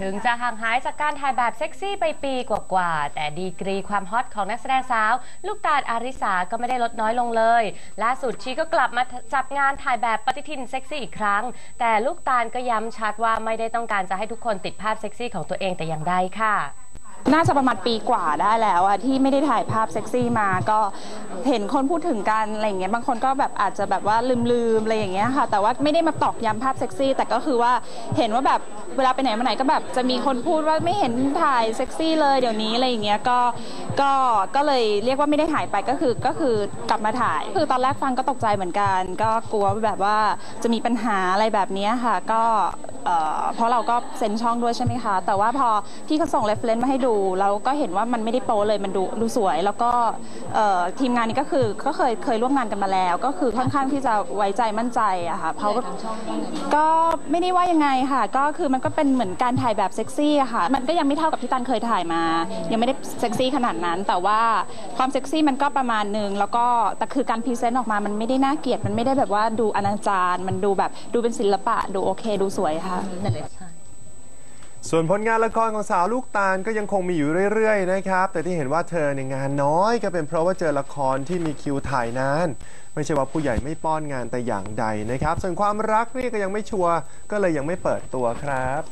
ถึงจะห่างหายจากการถ่ายแบบเซ็กซี่ไปปีกว่าๆ แต่ดีกรีความฮอตของนักแสดงสาว ลูกตาลอาริสาก็ไม่ได้ลดน้อยลงเลย ล่าสุดชีก็กลับมาจับงานถ่ายแบบปฏิทินเซ็กซี่อีกครั้ง แต่ลูกตาลก็ย้ำชัดว่าไม่ได้ต้องการจะให้ทุกคนติดภาพเซ็กซี่ของตัวเองแต่อย่างใดค่ะ น่าจะประมาณปีกว่าได้แล้วอะที่ไม่ได้ถ่ายภาพเซ็กซี่มาก็เห็นคนพูดถึงกันอะไรอย่างเงี้ยบางคนก็แบบอาจจะแบบว่าลืมๆอะไรอย่างเงี้ยค่ะ แต่ว่าไม่ได้มาตอกย้ำภาพเซ็กซี่ แต่ก็คือว่าเห็นว่าแบบเวลาไปไหนมาไหนก็แบบจะมีคนพูดว่าไม่เห็นถ่ายเซ็กซี่เลยเดี๋ยวนี้อะไรอย่างเงี้ยก็ก็ก็เลยเรียกว่าไม่ได้ถ่ายไปก็คือก็คือกลับมาถ่าย คือตอนแรกฟังก็ตกใจเหมือนกัน ก็กลัวแบบว่าจะมีปัญหาอะไรแบบเนี้ยค่ะ ก็ เอ่อเพราะเราก็เซ็นช่องด้วยใช่ไหมคะ แต่ว่าพอพี่เขาส่งเรฟเฟรนซ์มาให้ดู เราก็เห็นว่ามันไม่ได้โป๊เลยมันดูดูสวย แล้วก็เอ่อทีมงานนี้ก็คือก็เคยเคยร่วมงานกันมาแล้ว ก็คือค่อนข้างที่จะไว้ใจมั่นใจอะค่ะเขาก็ก็ไม่ได้ว่ายังไงค่ะ ก็คือมันก็เป็นเหมือนการถ่ายแบบเซ็กซี่อะค่ะ มันก็ยังไม่เท่ากับที่ตันเคยถ่ายมา ยังไม่ได้เซ็กซี่ขนาดนั้น แต่ว่าความเซ็กซี่มันก็ประมาณหนึ่งแล้วก็แต่คือการพรีเซนต์ออกมามันไม่ได้น่าเกลียดมันไม่ได้แบบว่าดูอนาจารมันดูแบบดูเป็นศิลปะดูโอเค ดูสวยค่ะส่วนผลงานละครของสาวลูกตาลก็ยังคงมีอยู่เรื่อยๆนะครับ แต่ที่เห็นว่าเธอในยงานน้อยก็เป็นเพราะว่าเจอละครที่มีคิวถ่ายนาน ไม่ใช่ว่าผู้ใหญ่ไม่ป้อนงานแต่อย่างใดนะครับ ส่วนความรักนี่ก็ยังไม่ชัวร์ก็เลยยังไม่เปิดตัวครับ